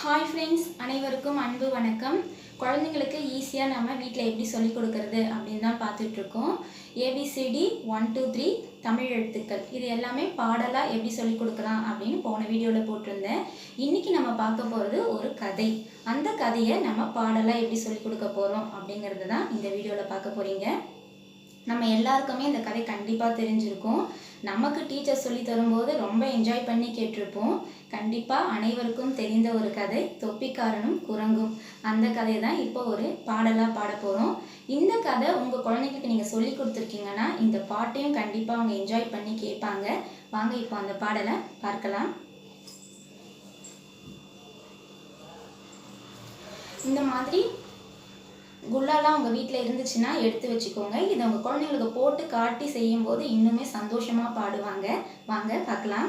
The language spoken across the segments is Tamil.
ஹாய் ஃப்ரெண்ட்ஸ் அனைவருக்கும் அன்பு வணக்கம். குழந்தைங்களுக்கு ஈஸியாக நம்ம வீட்டில் எப்படி சொல்லிக் கொடுக்கறது அப்படின்னு தான் பார்த்துட்ருக்கோம் A B C D one two three Tamil எழுத்துக்கள். இது எல்லாமே பாடலாக எப்படி சொல்லிக் கொடுக்கலாம் அப்படின்னு போன வீடியோவில் போட்டிருந்தேன். இன்றைக்கி நம்ம பார்க்க போகிறது ஒரு கதை. அந்த கதையை நம்ம பாடலாக எப்படி சொல்லிக் கொடுக்க போகிறோம் அப்படிங்கிறது தான் இந்த வீடியோவில் பார்க்க போகிறீங்க நம்ம எல்லாருக்குமே இந்த கதை கண்டிப்பாக தெரிஞ்சிருக்கும். நமக்கு டீச்சர் சொல்லி தரும்போது ரொம்ப என்ஜாய் பண்ணி கேட்டிருப்போம். கண்டிப்பாக அனைவருக்கும் தெரிந்த ஒரு கதை தொப்பிக்காரனும் குரங்கும். அந்த கதையை தான் இப்போ ஒரு பாடலாக பாட போகிறோம் இந்த கதை உங்கள் குழந்தைங்களுக்கு நீங்கள் சொல்லி கொடுத்துருக்கீங்கன்னா இந்த பாட்டையும் கண்டிப்பாக அவங்க என்ஜாய் பண்ணி கேட்பாங்க. வாங்க இப்போ அந்த பாடலை பார்க்கலாம். இந்த மாதிரி குல்லாலாம் உங்கள் வீட்டில் இருந்துச்சுன்னா எடுத்து வச்சுக்கோங்க. இதை உங்கள் குழந்தைங்களுக்கு போட்டு காட்டி செய்யும்போது இன்னுமே சந்தோஷமாக பாடுவாங்க. வாங்க பார்க்கலாம்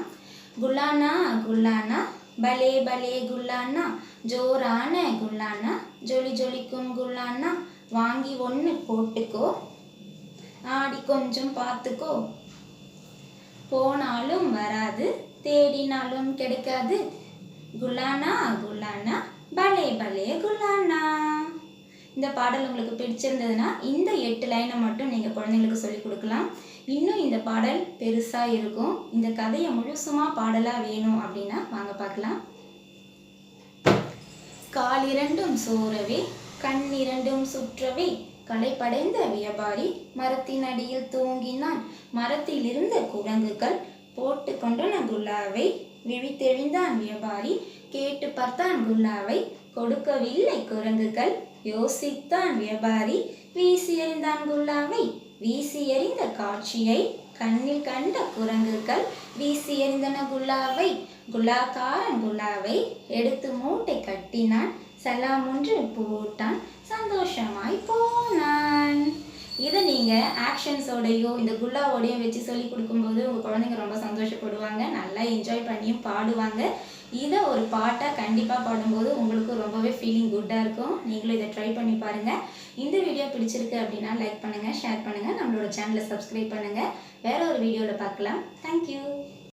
குல்லானா குல்லானா பலே பலே குல்லானா ஜோரான குல்லானா ஜொலி ஜொலிக்கும் குல்லானா வாங்கி ஒன்று போட்டுக்கோ. ஆடி கொஞ்சம் பார்த்துக்கோ போனாலும் வராது தேடினாலும் கிடைக்காது. குல்லானா குல்லானா பலே பலே குல்லானா. இந்த பாடல் உங்களுக்கு பிடிச்சிருந்ததுன்னா இந்த எட்டு லைனை மட்டும் நீங்கள் குழந்தைங்களுக்கு சொல்லிக் கொடுக்கலாம். இன்னும் இந்த பாடல் பெருசாக இருக்கும். இந்த கதையை முழுசுமாக பாடலாக வேணும் அப்படின்னா வாங்க பார்க்கலாம். காலிரண்டும் சோரவே கண்ணிரண்டும் சுற்றவே களைப்படைந்த வியாபாரி மரத்தின் அடியில் தூங்கினான். மரத்தில் இருந்த குரங்குகள் போட்டு கொண்டன குல்லாவை விழித்தெழுந்தான் வியாபாரி. கேட்டு பார்த்தான் குல்லாவை கொடுக்கவில்லை குரங்குகள். யோசித்தான் வியாபாரி. வீசி எறிந்தான் குல்லாவை வீசி எறிந்த காட்சியை கண்ணில் கண்ட குரங்குகள் வீசி எறிந்தன குல்லாவை குல்லாக்காரன் குல்லாவை எடுத்து மூட்டை கட்டினான். சலாம் ஒன்று போட்டான். சந்தோஷமாய் போனான். இதை நீங்கள் ஆக்ஷன்ஸோடையோ இந்த குல்லாவோடையும் வச்சு சொல்லி கொடுக்கும்போது உங்கள் குழந்தைங்க ரொம்ப சந்தோஷப்படுவாங்க. நல்லா என்ஜாய் பண்ணியும் பாடுவாங்க. இதை ஒரு பாட்டாக கண்டிப்பாக பாடும்போது உங்களுக்கும் ரொம்பவே ஃபீலிங் குட்டாக இருக்கும். நீங்களும் இதை ட்ரை பண்ணி பாருங்கள் இந்த வீடியோ பிடிச்சிருக்கு அப்படின்னா லைக் பண்ணுங்கள் ஷேர் பண்ணுங்கள் நம்மளோட சேனலை சப்ஸ்கிரைப் பண்ணுங்கள் வேற ஒரு வீடியோவில் பார்க்கலாம். தேங்க்யூ